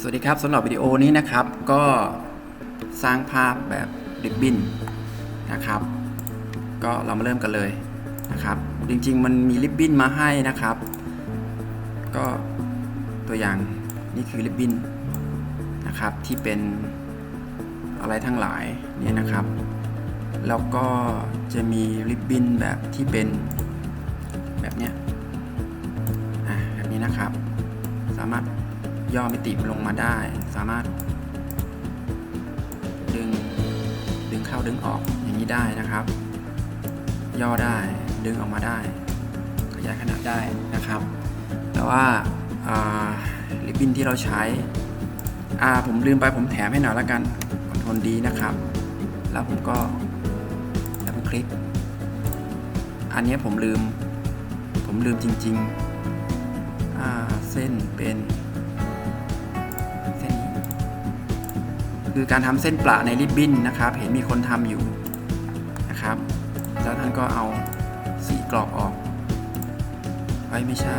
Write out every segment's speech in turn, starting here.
สวัสดีครับสำหรับวิดีโอนี้นะครับ ก็สร้างภาพแบบริบบิ้นนะครับ ก็เรามาเริ่มกันเลยนะครับ จริงๆ มันมีริบบิ้นมาให้นะครับ ก็ตัวอย่างนี่คือริบบิ้นนะครับที่เป็นอะไรทั้งหลายเนี่ยนะครับ แล้วก็จะมีริบบิ้นแบบที่เป็นแบบเนี้ยอะแบบนี้นะครับ สามารถ ย่อมิติลงมาได้ สามารถ ดึงดึงเข้าดึงออกอย่างนี้ได้นะครับ ย่อได้ดึงออกมาได้ ขยายขนาดได้นะครับ แต่ว่าริบบิ้นที่เราใช้อ่าผมลืมไปผมแถมให้หน่อยละกันคอนโทรลดีนะครับ แล้วผมก็แล้วผมคลิก อันนี้ผมลืม ผมลืมจริงๆเส้นเป็น คือการทำเส้นประในริบบิ้นนะครับ เห็นมีคนทำอยู่นะครับ แล้วท่านก็เอาสีกรอบออกไว้ไม่ใช่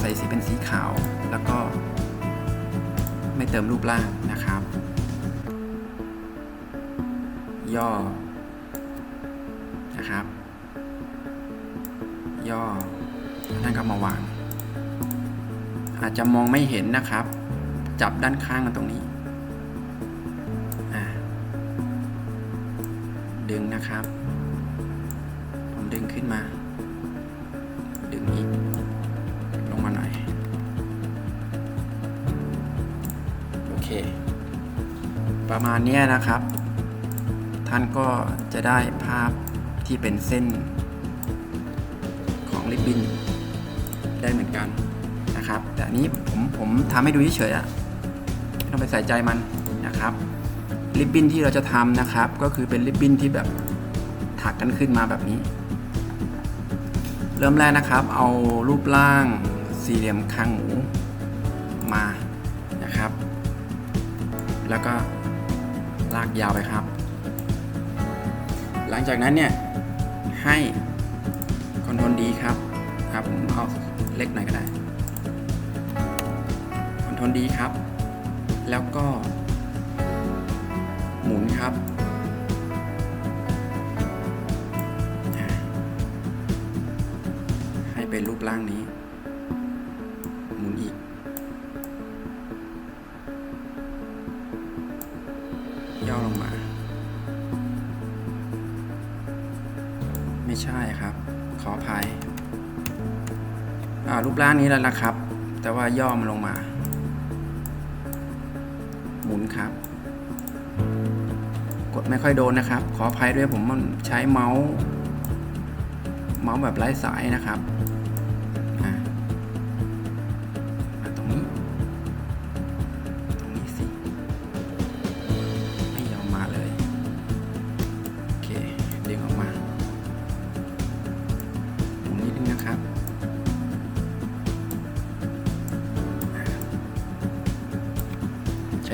ใส่สีเป็นสีขาวแล้วก็ไม่เติมรูปร่างนะครับ ย่อนะครับ ย่อท่านก็มาวางอาจจะมองไม่เห็นนะครับ จับด้านข้างกันตรงนี้ ดึงนะครับ ผมดึงขึ้นมา ดึงอีก ลงมาหน่อย โอเค ประมาณนี้นะครับ ท่านก็จะได้ภาพที่เป็นเส้นของริบบิ้นได้เหมือนกันนะครับ แต่อันนี้ผมผมทำให้ดูเฉยๆอะไม่ ต้องไปใส่ใจมันนะครับริบบิ้นที่เราจะทำนะครับ ก็คือเป็นริบบิ้นที่แบบถักกันขึ้นมาแบบนี้ เริ่มแรกนะครับ เอารูปร่างสี่เหลี่ยมคางหมูมานะครับ แล้วก็ลากยาวไปครับ หลังจากนั้นเนี่ยให้คอนโทรลดีครับครับผมเอาเล็กหน่อยก็ได้คอนโทรลดีครับ แล้วก็ หมุนครับ ให้เป็นรูปร่างนี้ หมุนอีก ย่อลงมา ไม่ใช่ครับ ขออภัยอ่ารูปร่างนี้แล้วนะครับ แต่ว่าย่อมันลงมา หมุนครับ กดไม่ค่อยโดนนะครับ ขออภัยด้วยผมมันใช้เมาส์ เมาส์แบบไร้สายนะครับ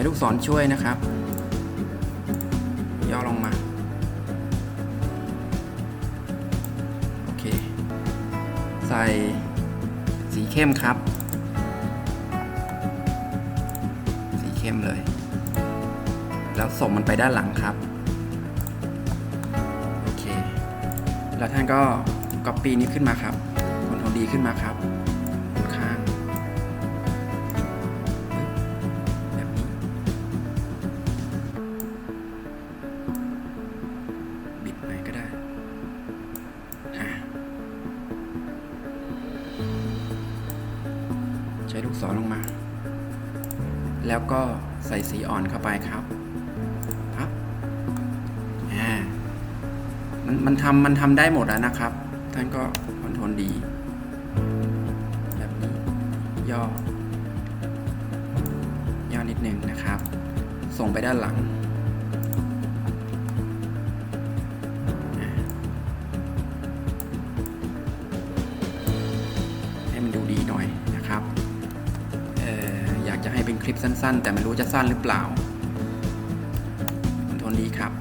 ลูกศรช่วยนะครับ ย่อลงมา โอเค ใส่สีเข้มครับ สีเข้มเลย แล้วส่งมันไปด้านหลังครับ โอเค แล้วท่านก็ก๊อปปี้นี้ขึ้นมาครับคอนโทรลดีขึ้นมาครับ ก็ใส่สีอ่อนเข้าไปครับครับอ่ามันมันทำมันทำได้หมดแล้วนะครับ ท่านก็คอนโทรลดีแบบนี้ย่อย่อนิดนึงนะครับ ส่งไปด้านหลัง คลิปสั้นๆ แต่ไม่รู้จะสั้นหรือเปล่าโทนนี้ครับ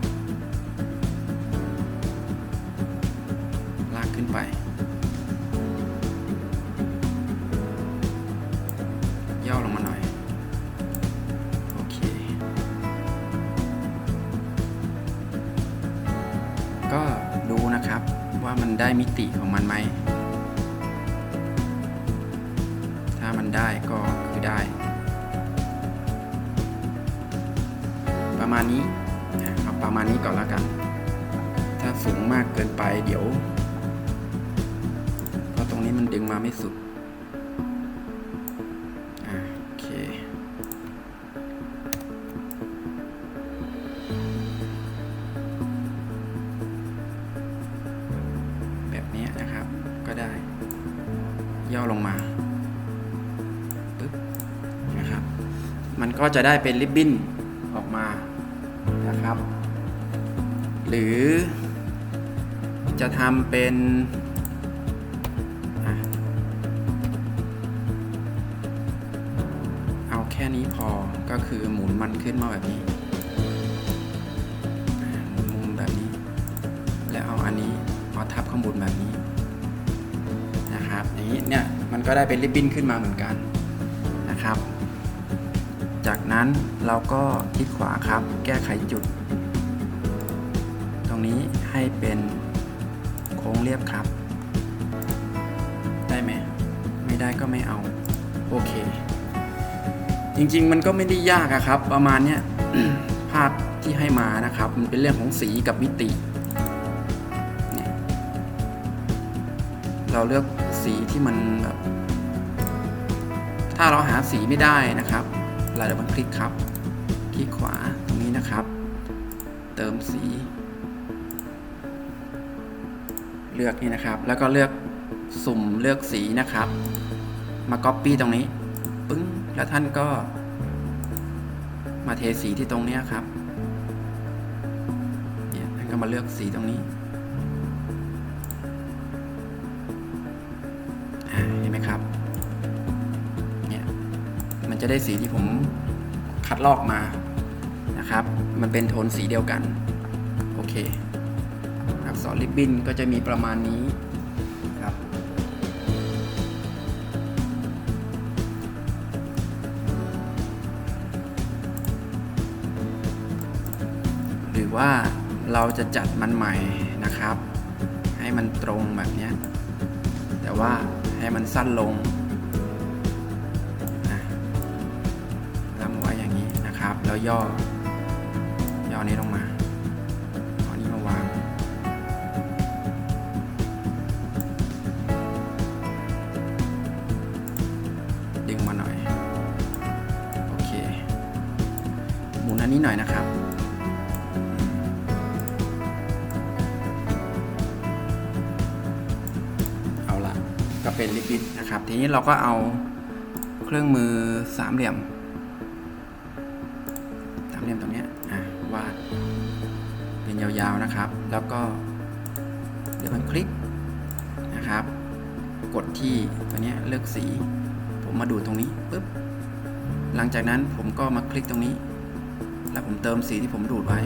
ลากขึ้นไป ย่อลงมาหน่อย โอเค ก็ดูนะครับว่ามันได้มิติของมันไหมถ้ามันได้ก็คือได้ มาณนี้เอาประมาณนี้ก่อนแล้วกัน ถ้าสูงมากเกินไปเดี๋ยว เพราะตรงนี้มันดึงมาไม่สุดโอเค แบบนี้นะครับ ก็ได้ ย่อลงมาปึ๊บนะครับ มันก็จะได้เป็นริบบิ้นออกมา นะครับ หรือจะทำเป็นเอาแค่นี้พอก็คือหมุนมันขึ้นมาแบบนี้หมุนมุมแบบนี้ แล้วเอาอันนี้มาทับข้างบนแบบนี้นะครับอย่างนี้เนี่ยมันก็ได้เป็นริบบิ้นขึ้นมาเหมือนกันนะครับ จากนั้นเราก็คลิกขวาครับ แก้ไขจุด ตรงนี้ให้เป็นโค้งเรียบครับ ได้ไหมไม่ได้ก็ไม่เอา โอเค จริงๆมันก็ไม่ได้ยากอะครับ ประมาณเนี้ยภาพที่ให้มานะครับ มันเป็นเรื่องของสีกับมิติเราเลือกสีที่มันแบบถ้าเราหาสีไม่ได้นะครับ เราจะมาคลิกครับ คลิกขวาตรงนี้นะครับ เติมสี เลือกนี่นะครับ แล้วก็เลือกสุ่มเลือกสีนะครับ มา Copy ตรงนี้ปึ้งแล้วท่านก็ มาเทสีที่ตรงนี้ครับเนี่ยท่านก็มาเลือกสีตรงนี้เห็นไหมครับ จะได้สีที่ผมคัดลอกมานะครับ มันเป็นโทนสีเดียวกัน โอเคอักษรริบบิ้นก็จะมีประมาณนี้ครับหรือว่าเราจะจัดมันใหม่นะครับ ให้มันตรงแบบนี้ แต่ว่าให้มันสั้นลง แล้วย่อ ย่อนี้ลงมาเอานี้มาวาง ดึงมาหน่อย โอเค หมุนอันนี้หน่อยนะครับเอาละก็เป็นลิปบิดนะครับ ทีนี้เราก็เอาเครื่องมือสามเหลี่ยมามเหลี่ยมตรงนี้อะวาดเป็นยาวๆนะครับ แล้วก็เดี๋ยวมันคลิกนะครับ กดที่ตัวนี้เลือกสี ผมมาดูดตรงนี้ปุ๊บหลังจากนั้นผมก็มาคลิกตรงนี้ แล้วผมเติมสีที่ผมดูดไว้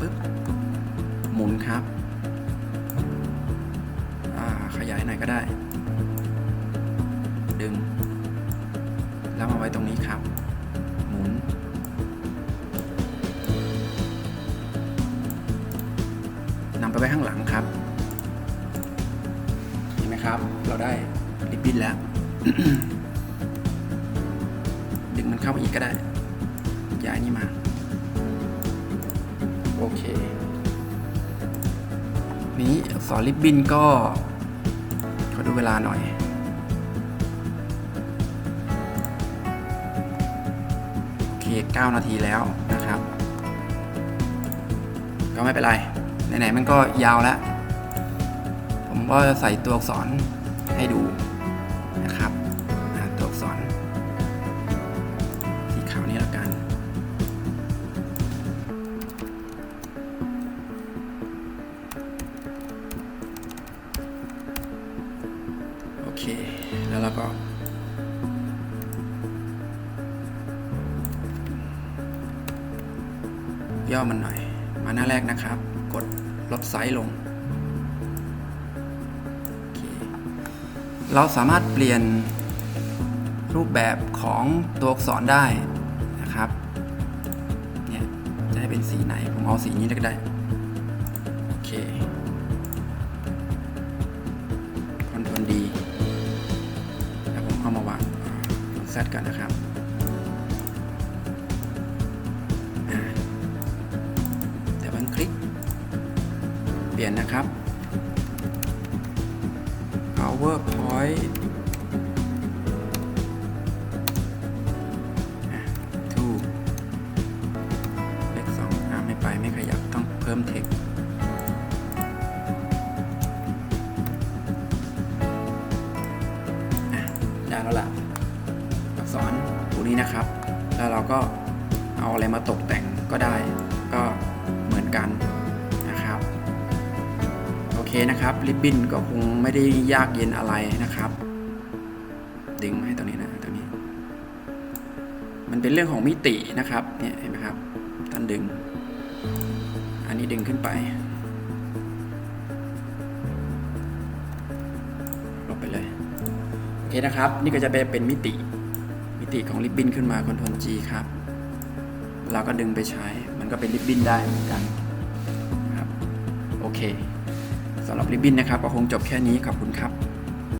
ปุ๊บหมุนครับขยายหน่อยก็ได้ ดึง แล้วมาไว้ตรงนี้ครับ ได้ริบบิ้นแล้ว ดึงมันเข้าไปอีกก็ได้ย้ายนี่มา โอเค นี้สอักษรริบบิ้นก็ ขอดูเวลาหน่อยโอเค9นาทีแล้วนะครับ ก็ไม่เป็นไร ไหนๆมันก็ยาวแล้ว ผมก็ใส่ตัวอักษร ให้ดูนะครับตัวอักษรสีขาวนี่ละกัน โอเค แล้วเราก็ย่อมันหน่อย มาหน้าแรกนะครับ กดลดไซส์ลง เราสามารถเปลี่ยนรูปแบบของตัวอักษรได้นะครับเนี่ยจะให้เป็นสีไหน ผมเอาสีนี้ก็ได้ โอเคคอนโทรลดีแล้วผมเอามาวางเซตกันนะครับแต่บังคลิก เปลี่ยนนะครับ PowerPoint อะ to เลขสองอ่าไม่ไปไม่ขยับต้องเพิ่มเทคได้แล้วล่ะอักษรตัวนี้นะครับ แล้วเราก็เอาอะไรมาตกแต่งก็ได้ ก็เหมือนกัน เคนะครับริบบิ้นก็คงไม่ได้ยากเย็นอะไรนะครับ ดึงให้ตรงนี้นะตรงนี้ มันเป็นเรื่องของมิตินะครับเนี่ยเห็นไหมครับท่านดึง อันนี้ดึงขึ้นไปลบไปเลยโอเคนะครับ นี่ก็จะเป็นมิติมิติของริบบิ้นขึ้นมา Ctrl G ครับเราก็ดึงไปใช้ มันก็เป็นริบบิ้นได้เหมือนกันครับ โอเค สำหรับริบบิ้นนะครับก็คงจบแค่นี้ขอบคุณครับ